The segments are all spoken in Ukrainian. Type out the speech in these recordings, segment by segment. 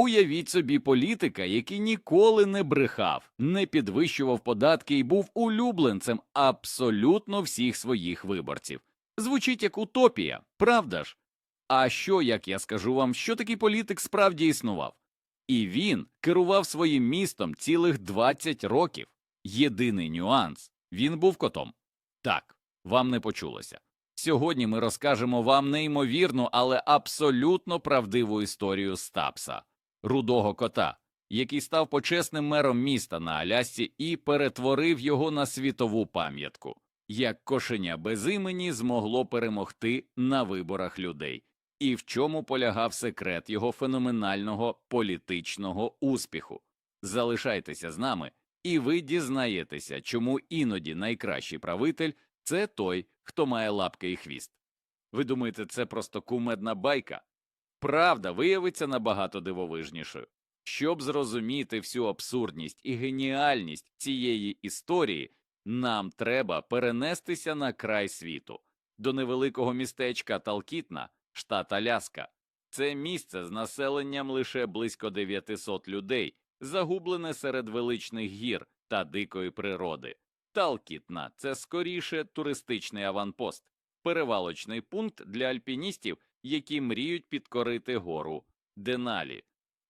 Уявіть собі політика, який ніколи не брехав, не підвищував податки і був улюбленцем абсолютно всіх своїх виборців. Звучить як утопія, правда ж? А що, як я скажу вам, що такий політик справді існував? І він керував своїм містом цілих 20 років. Єдиний нюанс він був котом. Так, вам не почулося. Сьогодні ми розкажемо вам неймовірну, але абсолютно правдиву історію Стапса, рудого кота, який став почесним мером міста на Алясці і перетворив його на світову пам'ятку, як кошеня без імені змогло перемогти на виборах людей, і в чому полягав секрет його феноменального політичного успіху. Залишайтеся з нами, і ви дізнаєтеся, чому іноді найкращий правитель це той, хто має лапки і хвіст. Ви думаєте, це просто кумедна байка? Правда виявиться набагато дивовижнішою. Щоб зрозуміти всю абсурдність і геніальність цієї історії, нам треба перенестися на край світу, до невеликого містечка Талкітна, штат Аляска. Це місце з населенням лише близько 900 людей, загублене серед величних гір та дикої природи. Талкітна це скоріше туристичний аванпост, перевалочний пункт для альпіністів, які мріють підкорити гору Деналі.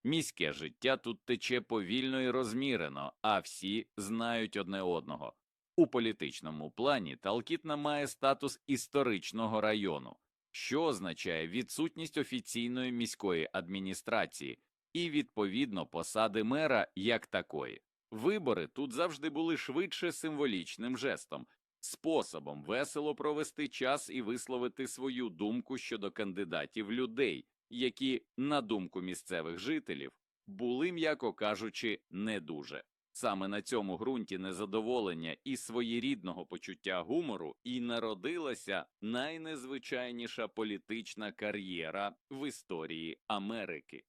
Міське життя тут тече повільно і розмірено, а всі знають одне одного. У політичному плані Талкітна має статус історичного району, що означає відсутність офіційної міської адміністрації і, відповідно, посади мера як такої. Вибори тут завжди були швидше символічним жестом, способом весело провести час і висловити свою думку щодо кандидатів людей, які, на думку місцевих жителів, були, м'яко кажучи, не дуже. Саме на цьому ґрунті незадоволення і своєрідного почуття гумору і народилася найнезвичайніша політична кар'єра в історії Америки.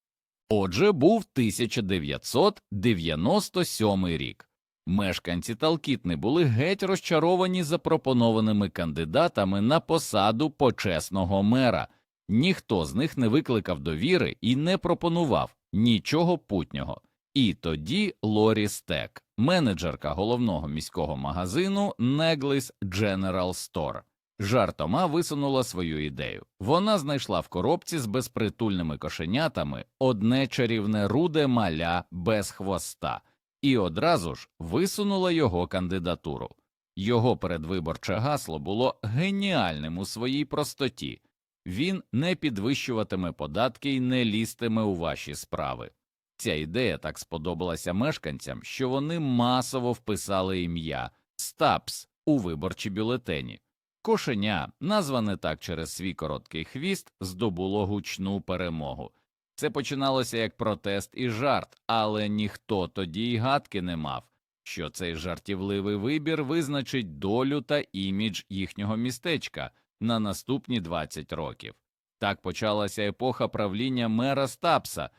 Отже, був 1997 рік. Мешканці Талкітни були геть розчаровані запропонованими кандидатами на посаду почесного мера. Ніхто з них не викликав довіри і не пропонував нічого путнього. І тоді Лорі Стек, менеджерка головного міського магазину Neglis General Store, жартома висунула свою ідею. Вона знайшла в коробці з безпритульними кошенятами одне чарівне руде маля без хвоста і одразу ж висунула його кандидатуру. Його передвиборче гасло було геніальним у своїй простоті він не підвищуватиме податки і не лізтиме у ваші справи. Ця ідея так сподобалася мешканцям, що вони масово вписали ім'я Стапс у виборчі бюлетені. Кошеня, назване так через свій короткий хвіст, здобуло гучну перемогу. Це починалося як протест і жарт, але ніхто тоді й гадки не мав, що цей жартівливий вибір визначить долю та імідж їхнього містечка на наступні 20 років. Так почалася епоха правління мера Стапса.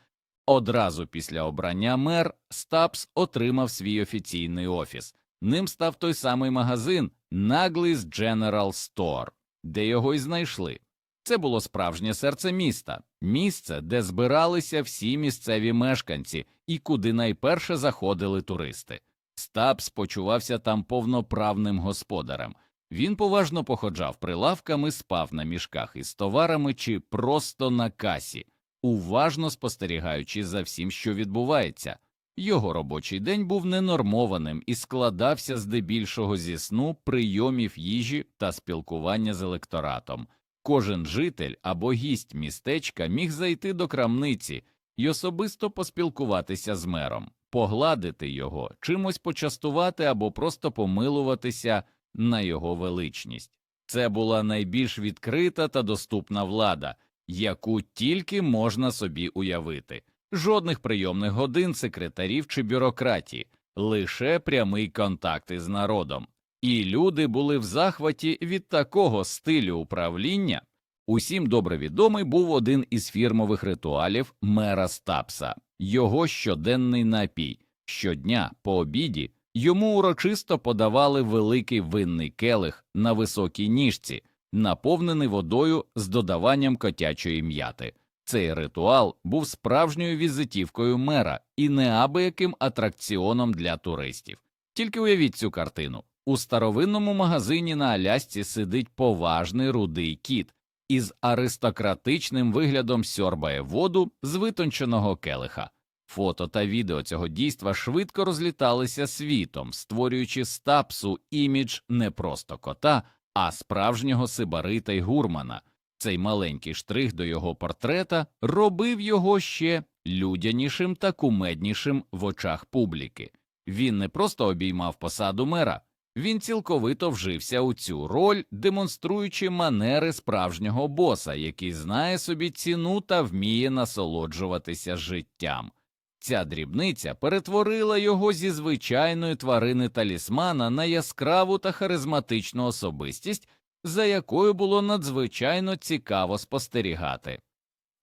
Одразу після обрання мер Стапс отримав свій офіційний офіс. Ним став той самий магазин Naglys General Store, де його й знайшли. Це було справжнє серце міста, місце, де збиралися всі місцеві мешканці і куди найперше заходили туристи. Стапс почувався там повноправним господарем. Він поважно походжав прилавками, спав на мішках із товарами чи просто на касі, уважно спостерігаючи за всім, що відбувається. Його робочий день був ненормованим і складався здебільшого зі сну, прийомів їжі та спілкування з електоратом. Кожен житель або гість містечка міг зайти до крамниці і особисто поспілкуватися з мером, погладити його, чимось почастувати або просто помилуватися на його величність. Це була найбільш відкрита та доступна влада, яку тільки можна собі уявити. Жодних прийомних годин секретарів чи бюрократії, лише прямий контакт із народом. І люди були в захваті від такого стилю управління. Усім добре відомий був один із фірмових ритуалів мера Стапса його щоденний напій. Щодня по обіді йому урочисто подавали великий винний келих на високій ніжці, наповнений водою з додаванням котячої м'яти. Цей ритуал був справжньою візитівкою мера і неабияким атракціоном для туристів. Тільки уявіть цю картину у старовинному магазині на Алясці сидить поважний рудий кіт із аристократичним виглядом сьорбає воду з витонченого келиха. Фото та відео цього дійства швидко розліталися світом, створюючи з тапсу імідж не просто кота, а справжнього сибарита й гурмана. Цей маленький штрих до його портрета робив його ще людянішим та кумеднішим в очах публіки. Він не просто обіймав посаду мера, він цілковито вжився у цю роль, демонструючи манери справжнього боса, який знає собі ціну та вміє насолоджуватися життям. Ця дрібниця перетворила його зі звичайної тварини талісмана на яскраву та харизматичну особистість, за якою було надзвичайно цікаво спостерігати.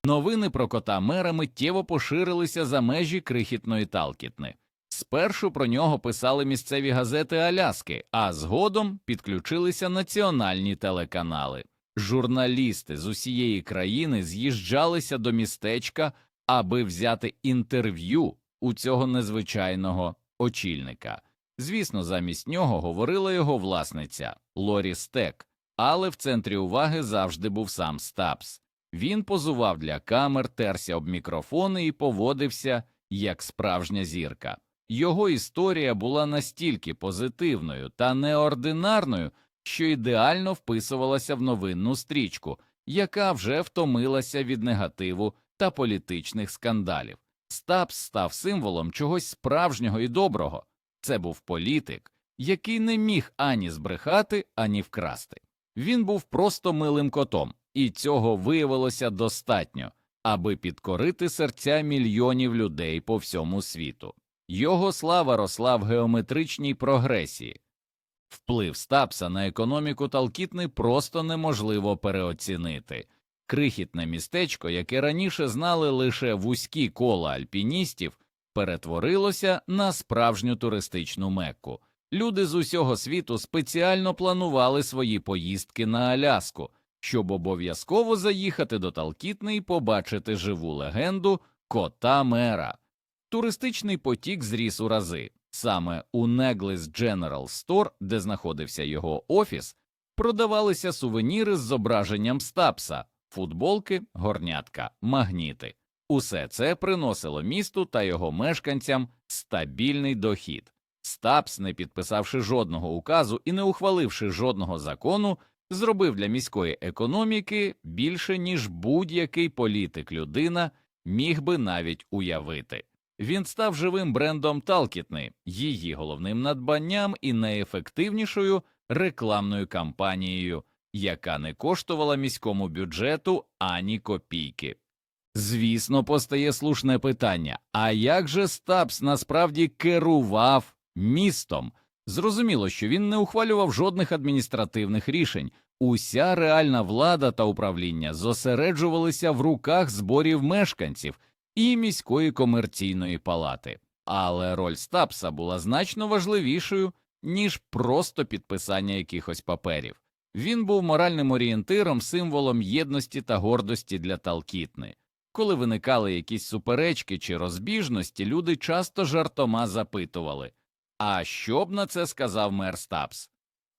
Новини про кота мера миттєво поширилися за межі крихітної Талкітни. Спершу про нього писали місцеві газети Аляски, а згодом підключилися національні телеканали. Журналісти з усієї країни з'їжджалися до містечка, аби взяти інтерв'ю у цього незвичайного очільника. Звісно, замість нього говорила його власниця Лорі Стек, але в центрі уваги завжди був сам Стапс. Він позував для камер, терся об мікрофони і поводився як справжня зірка. Його історія була настільки позитивною та неординарною, що ідеально вписувалася в новинну стрічку, яка вже втомилася від негативу та політичних скандалів. Стапс став символом чогось справжнього і доброго. Це був політик, який не міг ані збрехати, ані вкрасти. Він був просто милим котом, і цього виявилося достатньо, аби підкорити серця мільйонів людей по всьому світу. Його слава росла в геометричній прогресії. Вплив Стапса на економіку Талкітни просто неможливо переоцінити. Крихітне містечко, яке раніше знали лише вузькі кола альпіністів, перетворилося на справжню туристичну мекку. Люди з усього світу спеціально планували свої поїздки на Аляску, щоб обов'язково заїхати до Талкітни і побачити живу легенду кота мера. Туристичний потік зріс у рази. Саме у Neglis General Store, де знаходився його офіс, продавалися сувеніри з зображенням Стапса, футболки, горнятка, магніти. Усе це приносило місту та його мешканцям стабільний дохід. Стапс, не підписавши жодного указу і не ухваливши жодного закону, зробив для міської економіки більше, ніж будь-який політик людина міг би навіть уявити. Він став живим брендом Талкітни, її головним надбанням і найефективнішою рекламною кампанією, яка не коштувала міському бюджету ані копійки. Звісно, постає слушне питання а як же Стапс насправді керував містом? Зрозуміло, що він не ухвалював жодних адміністративних рішень, уся реальна влада та управління зосереджувалися в руках зборів мешканців і міської комерційної палати, але роль Стапса була значно важливішою, ніж просто підписання якихось паперів. Він був моральним орієнтиром, символом єдності та гордості для Талкітни. Коли виникали якісь суперечки чи розбіжності, люди часто жартома запитували А що б на це сказав мер Стапс?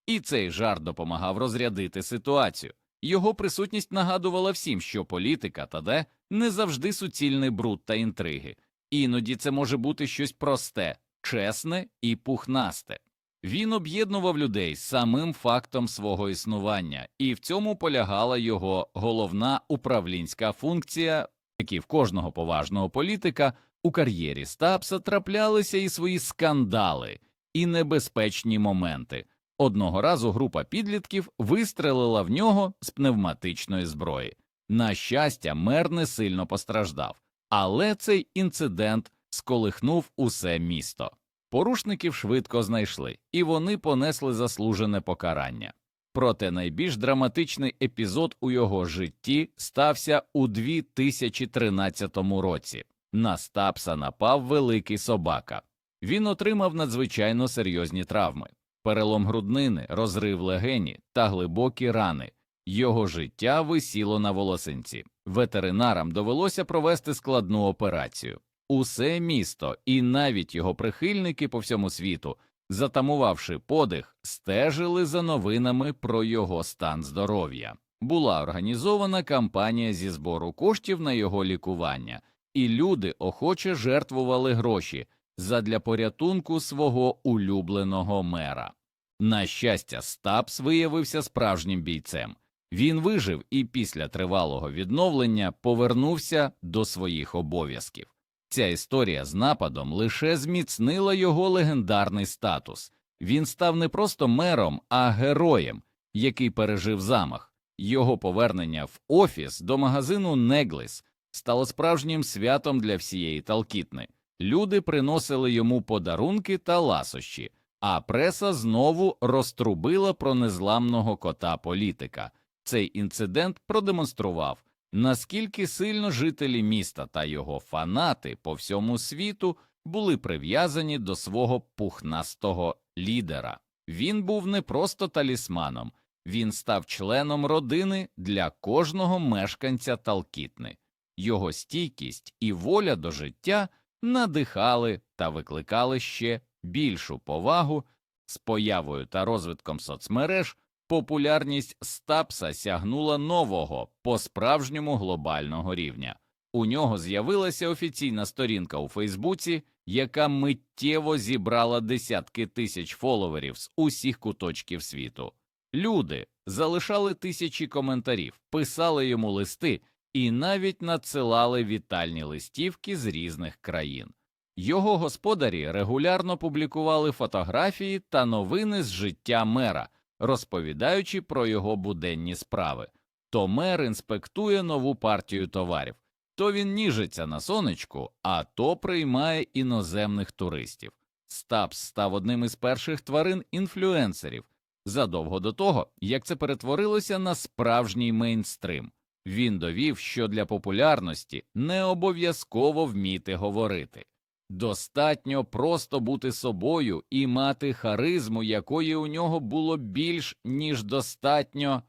І цей жарт допомагав розрядити ситуацію. Його присутність нагадувала всім, що політика та де не завжди суцільний бруд та інтриги, іноді це може бути щось просте, чесне і пухнасте. Він об'єднував людей самим фактом свого існування, і в цьому полягала його головна управлінська функція, як і в кожного поважного політика у кар'єрі Стапса траплялися і свої скандали, і небезпечні моменти. Одного разу група підлітків вистрелила в нього з пневматичної зброї. На щастя, мер не сильно постраждав, але цей інцидент сколихнув усе місто. Порушників швидко знайшли, і вони понесли заслужене покарання. Проте найбільш драматичний епізод у його житті стався у 2013 році. На Стапса напав великий собака. Він отримав надзвичайно серйозні травми, перелом груднини, розрив легені та глибокі рани. Його життя висіло на волосинці. Ветеринарам довелося провести складну операцію. Усе місто і навіть його прихильники по всьому світу, затамувавши подих, стежили за новинами про його стан здоров'я. Була організована кампанія зі збору коштів на його лікування, і люди охоче жертвували гроші задля порятунку свого улюбленого мера. На щастя, Стапс виявився справжнім бійцем. Він вижив і після тривалого відновлення повернувся до своїх обов'язків. Ця історія з нападом лише зміцнила його легендарний статус. Він став не просто мером, а героєм, який пережив замах. Його повернення в офіс до магазину Негліс стало справжнім святом для всієї Талкітни. Люди приносили йому подарунки та ласощі, а преса знову розтрубила про незламного кота політика. Цей інцидент продемонстрував, наскільки сильно жителі міста та його фанати по всьому світу були прив'язані до свого пухнастого лідера. Він був не просто талісманом, він став членом родини для кожного мешканця Талкітни. Його стійкість і воля до життя надихали та викликали ще більшу повагу з появою та розвитком соцмереж. Популярність Стапса сягнула нового, по-справжньому глобального рівня. У нього з'явилася офіційна сторінка у Фейсбуці, яка миттєво зібрала десятки тисяч фоловерів з усіх куточків світу. Люди залишали тисячі коментарів, писали йому листи і навіть надсилали вітальні листівки з різних країн. Його господарі регулярно публікували фотографії та новини з життя мера розповідаючи про його буденні справи. То мер інспектує нову партію товарів, то він ніжиться на сонечку, а то приймає іноземних туристів. Стапс став одним із перших тварин інфлюенсерів задовго до того, як це перетворилося на справжній мейнстрим. Він довів, що для популярності не обов'язково вміти говорити. Достатньо просто бути собою і мати харизму, якої у нього було більш ніж достатньо.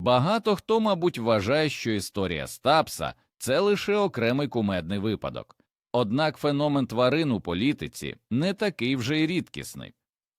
Багато хто, мабуть, вважає, що історія Стапса це лише окремий кумедний випадок. Однак феномен тварин у політиці не такий вже й рідкісний.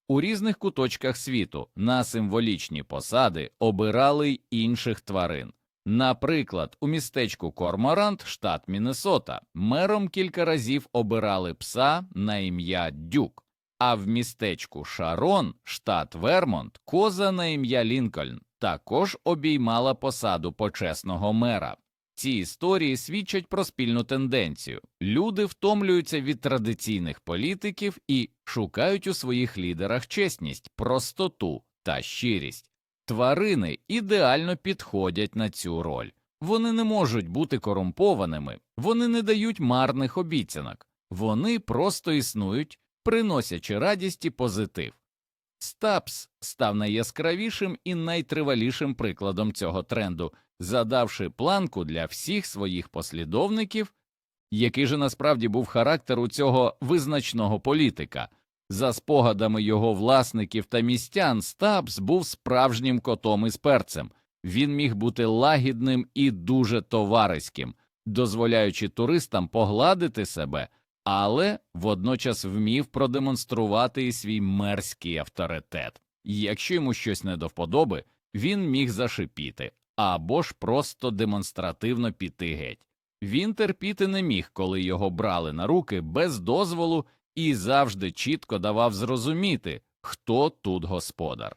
У різних куточках світу на символічні посади обирали й інших тварин. Наприклад, у містечку Корморант, штат Міннесота, мером кілька разів обирали пса на ім'я Дюк, а в містечку Шарон, штат Вермонт, коза на ім'я Лінкольн також обіймала посаду почесного мера. Ці історії свідчать про спільну тенденцію. Люди втомлюються від традиційних політиків і шукають у своїх лідерах чесність, простоту та щирість. Тварини ідеально підходять на цю роль. Вони не можуть бути корумпованими, вони не дають марних обіцянок, вони просто існують, приносячи радість і позитив. Стапс став найяскравішим і найтривалішим прикладом цього тренду, задавши планку для всіх своїх послідовників, який же насправді був характер у цього визначного політика. За спогадами його власників та містян, Стабс був справжнім котом із перцем. Він міг бути лагідним і дуже товариським, дозволяючи туристам погладити себе, але водночас вмів продемонструвати і свій мерзкий авторитет. Якщо йому щось не до вподоби, він міг зашипіти або ж просто демонстративно піти геть. Він терпіти не міг, коли його брали на руки без дозволу і завжди чітко давав зрозуміти, хто тут господар.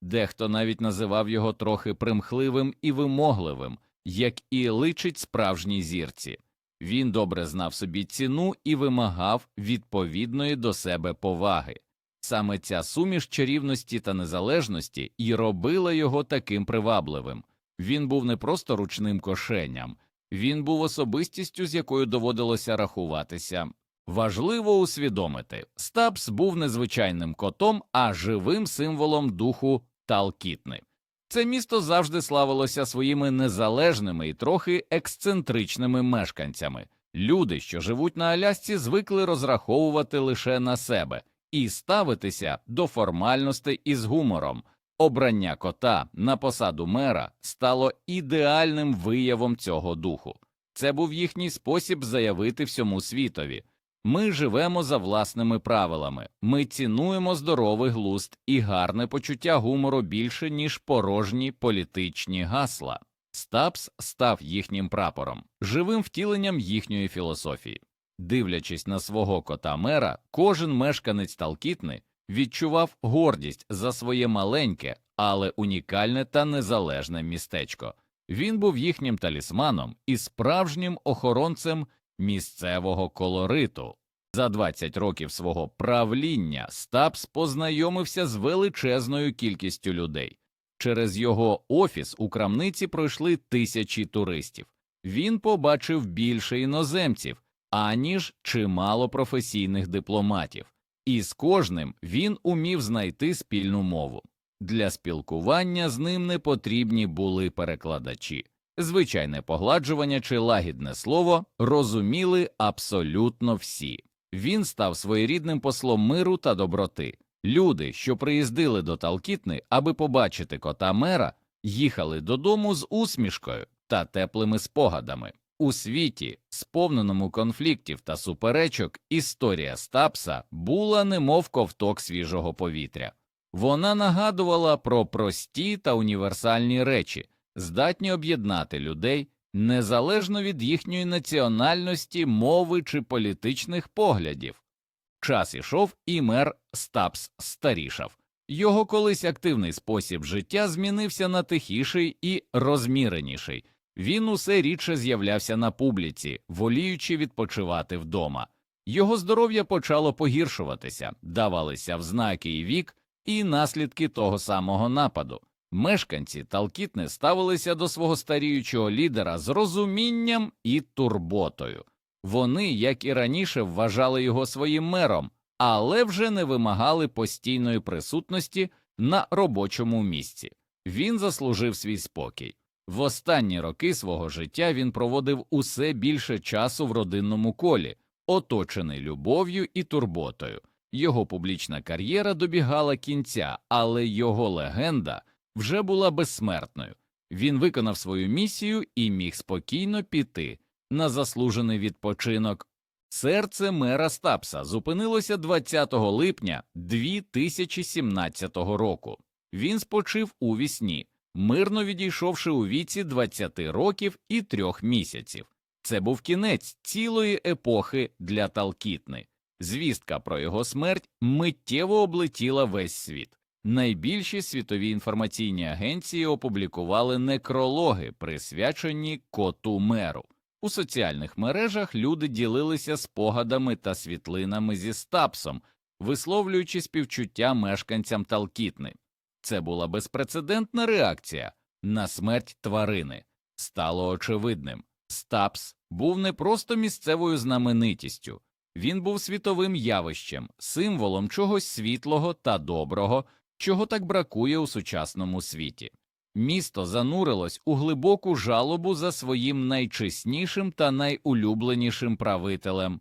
Дехто навіть називав його трохи примхливим і вимогливим, як і личить справжній зірці. Він добре знав собі ціну і вимагав відповідної до себе поваги. Саме ця суміш чарівності та незалежності і робила його таким привабливим. Він був не просто ручним кошеням, він був особистістю, з якою доводилося рахуватися Важливо усвідомити, Стабс був незвичайним котом, а живим символом духу Талкітни. Це місто завжди славилося своїми незалежними і трохи ексцентричними мешканцями. Люди, що живуть на Алясці, звикли розраховувати лише на себе і ставитися до формальностей із гумором. Обрання кота на посаду мера стало ідеальним виявом цього духу. Це був їхній спосіб заявити всьому світові. Ми живемо за власними правилами, ми цінуємо здоровий глузд і гарне почуття гумору більше, ніж порожні політичні гасла. Стапс став їхнім прапором, живим втіленням їхньої філософії. Дивлячись на свого кота мера, кожен мешканець Талкітни відчував гордість за своє маленьке, але унікальне та незалежне містечко. Він був їхнім талісманом і справжнім охоронцем місцевого колориту. За 20 років свого правління Стапс познайомився з величезною кількістю людей. Через його офіс у крамниці пройшли тисячі туристів. Він побачив більше іноземців, аніж чимало професійних дипломатів, і з кожним він умів знайти спільну мову. Для спілкування з ним не потрібні були перекладачі. Звичайне погладжування чи лагідне слово розуміли абсолютно всі. Він став своєрідним послом миру та доброти. Люди, що приїздили до Талкітни, аби побачити кота мера, їхали додому з усмішкою та теплими спогадами. У світі, сповненому конфліктів та суперечок, історія Стапса була немов ковток свіжого повітря. Вона нагадувала про прості та універсальні речі, здатні об'єднати людей незалежно від їхньої національності, мови чи політичних поглядів. Час ішов, і мер Стапс старішав. Його колись активний спосіб життя змінився на тихіший і розміреніший. Він усе рідше з'являвся на публіці, воліючи відпочивати вдома. Його здоров'я почало погіршуватися, давалися взнаки і вік, і наслідки того самого нападу. Мешканці Талкітни ставилися до свого старіючого лідера з розумінням і турботою. Вони, як і раніше, вважали його своїм мером, але вже не вимагали постійної присутності на робочому місці. Він заслужив свій спокій. В останні роки свого життя він проводив усе більше часу в родинному колі, оточений любов'ю і турботою. Його публічна кар'єра добігала кінця, але його легенда вже була безсмертною. Він виконав свою місію і міг спокійно піти на заслужений відпочинок. Серце мера Стапса зупинилося 20 липня 2017 року. Він спочив у вісні, мирно відійшовши у віці 20 років і трьох місяців. Це був кінець цілої епохи для Талкітни. Звістка про його смерть миттєво облетіла весь світ. Найбільші світові інформаційні агенції опублікували некрологи, присвячені коту меру. У соціальних мережах люди ділилися спогадами та світлинами зі стапсом, висловлюючи співчуття мешканцям Талкітни. Це була безпрецедентна реакція на смерть тварини. Стало очевидним Стапс був не просто місцевою знаменитістю, він був світовим явищем, символом чогось світлого та доброго, чого так бракує у сучасному світі. Місто занурилось у глибоку жалобу за своїм найчеснішим та найулюбленішим правителем.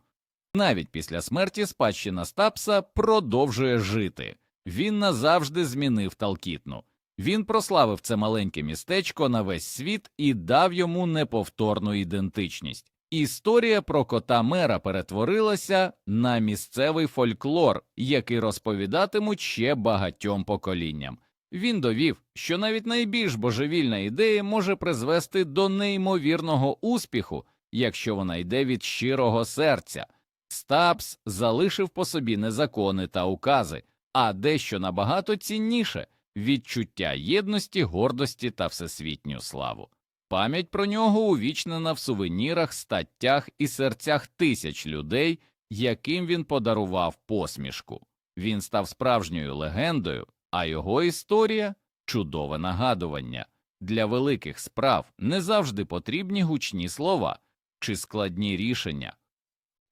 Навіть після смерті спадщина Стапса продовжує жити. Він назавжди змінив Талкітну. Він прославив це маленьке містечко на весь світ і дав йому неповторну ідентичність. Історія про кота мера перетворилася на місцевий фольклор, який розповідатимуть ще багатьом поколінням. Він довів, що навіть найбільш божевільна ідея може призвести до неймовірного успіху, якщо вона йде від щирого серця. Стапс залишив по собі не закони та укази, а дещо набагато цінніше відчуття єдності, гордості та всесвітню славу. Пам'ять про нього увічнена в сувенірах, статтях і серцях тисяч людей, яким він подарував посмішку. Він став справжньою легендою, а його історія чудове нагадування. Для великих справ не завжди потрібні гучні слова чи складні рішення.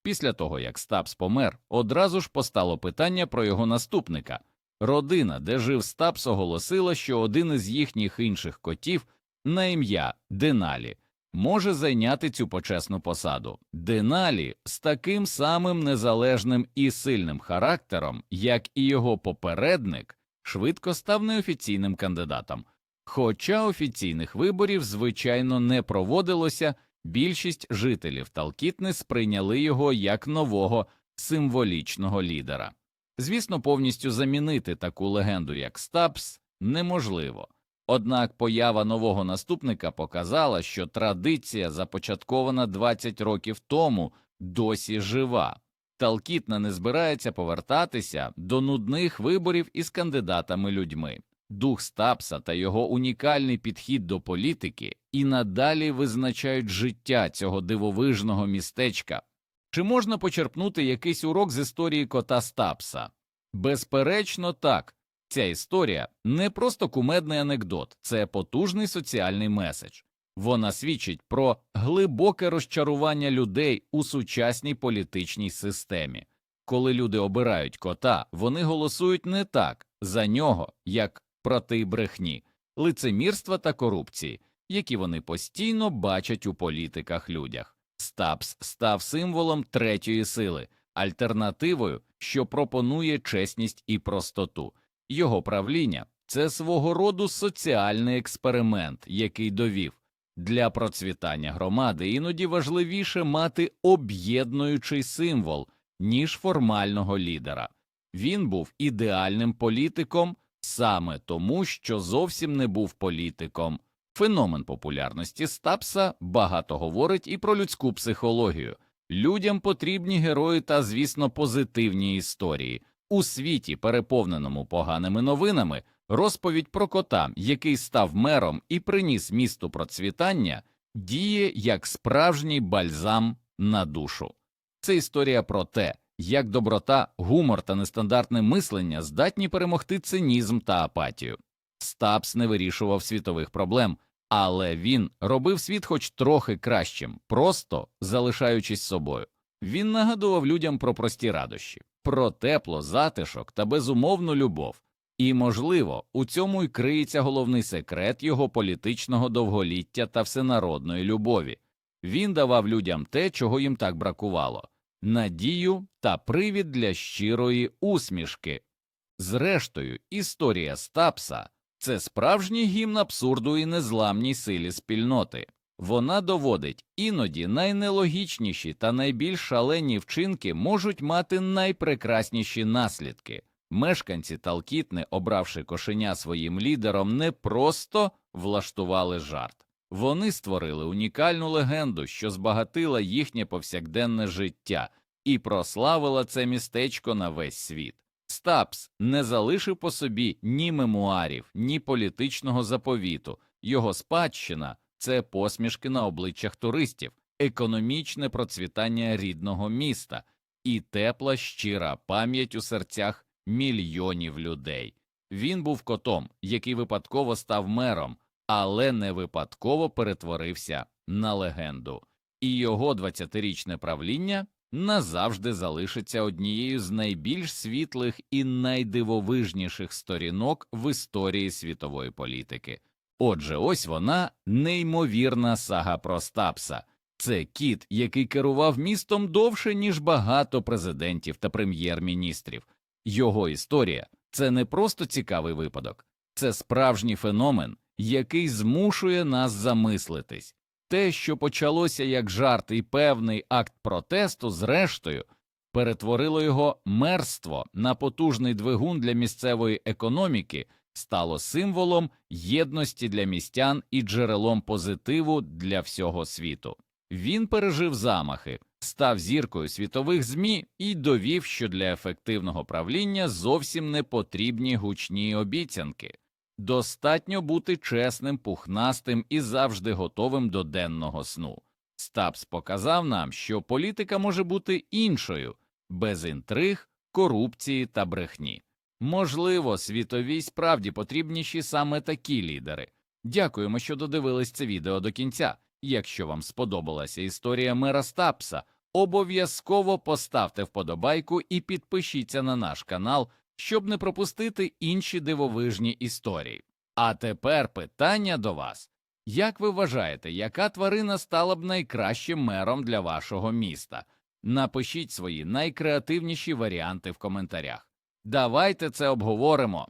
Після того, як Стапс помер, одразу ж постало питання про його наступника. Родина, де жив Стапс, оголосила, що один із їхніх інших котів на ім'я Деналі може зайняти цю почесну посаду. Деналі з таким самим незалежним і сильним характером, як і його попередник, швидко став неофіційним кандидатом. Хоча офіційних виборів, звичайно, не проводилося, більшість жителів Талкітни сприйняли його як нового символічного лідера. Звісно, повністю замінити таку легенду, як Стапс, неможливо. Однак поява нового наступника показала, що традиція, започаткована 20 років тому, досі жива. Талкітна не збирається повертатися до нудних виборів із кандидатами людьми. Дух Стапса та його унікальний підхід до політики і надалі визначають життя цього дивовижного містечка. Чи можна почерпнути якийсь урок з історії кота Стапса? Безперечно, так. Ця історія не просто кумедний анекдот, це потужний соціальний меседж. Вона свідчить про глибоке розчарування людей у сучасній політичній системі. Коли люди обирають кота, вони голосують не так за нього, як проти брехні, лицемірства та корупції, які вони постійно бачать у політиках людях. Стапс став символом третьої сили, альтернативою, що пропонує чесність і простоту. Його правління це свого роду соціальний експеримент, який довів для процвітання громади іноді важливіше мати об'єднуючий символ, ніж формального лідера. Він був ідеальним політиком саме тому, що зовсім не був політиком. Феномен популярності Стапса багато говорить і про людську психологію. Людям потрібні герої та, звісно, позитивні історії. У світі, переповненому поганими новинами, розповідь про кота, який став мером і приніс місту процвітання, діє як справжній бальзам на душу. Це історія про те, як доброта, гумор та нестандартне мислення здатні перемогти цинізм та апатію. Стапс не вирішував світових проблем, але він робив світ хоч трохи кращим, просто залишаючись собою. Він нагадував людям про прості радощі, про тепло, затишок та безумовну любов. І, можливо, у цьому й криється головний секрет його політичного довголіття та всенародної любові. Він давав людям те, чого їм так бракувало надію та привід для щирої усмішки. Зрештою, історія Стапса це справжній гімн абсурду і незламній силі спільноти. Вона доводить іноді найнелогічніші та найбільш шалені вчинки можуть мати найпрекрасніші наслідки. Мешканці Талкітни, обравши кошеня своїм лідером, не просто влаштували жарт, вони створили унікальну легенду, що збагатила їхнє повсякденне життя і прославила це містечко на весь світ. Стапс не залишив по собі ні мемуарів, ні політичного заповіту. Його спадщина це посмішки на обличчях туристів, економічне процвітання рідного міста і тепла щира пам'ять у серцях мільйонів людей. Він був котом, який випадково став мером, але не випадково перетворився на легенду, і його 20-річне правління назавжди залишиться однією з найбільш світлих і найдивовижніших сторінок в історії світової політики. Отже, ось вона неймовірна сага про Стапса. Це кіт, який керував містом довше, ніж багато президентів та прем'єр-міністрів. Його історія це не просто цікавий випадок, це справжній феномен, який змушує нас замислитись. Те, що почалося як жарт і певний акт протесту, зрештою, перетворило його мерство на потужний двигун для місцевої економіки, стало символом єдності для містян і джерелом позитиву для всього світу. Він пережив замахи, став зіркою світових ЗМІ і довів, що для ефективного правління зовсім не потрібні гучні обіцянки. Достатньо бути чесним, пухнастим і завжди готовим до денного сну. Стапс показав нам, що політика може бути іншою, без інтриг, корупції та брехні. Можливо, світовій справді потрібніші саме такі лідери. Дякуємо, що додивились це відео до кінця. Якщо вам сподобалася історія мера Стапса, обов'язково поставте вподобайку і підпишіться на наш канал, щоб не пропустити інші дивовижні історії. А тепер питання до вас. Як ви вважаєте, яка тварина стала б найкращим мером для вашого міста? Напишіть свої найкреативніші варіанти в коментарях. Давайте це обговоримо.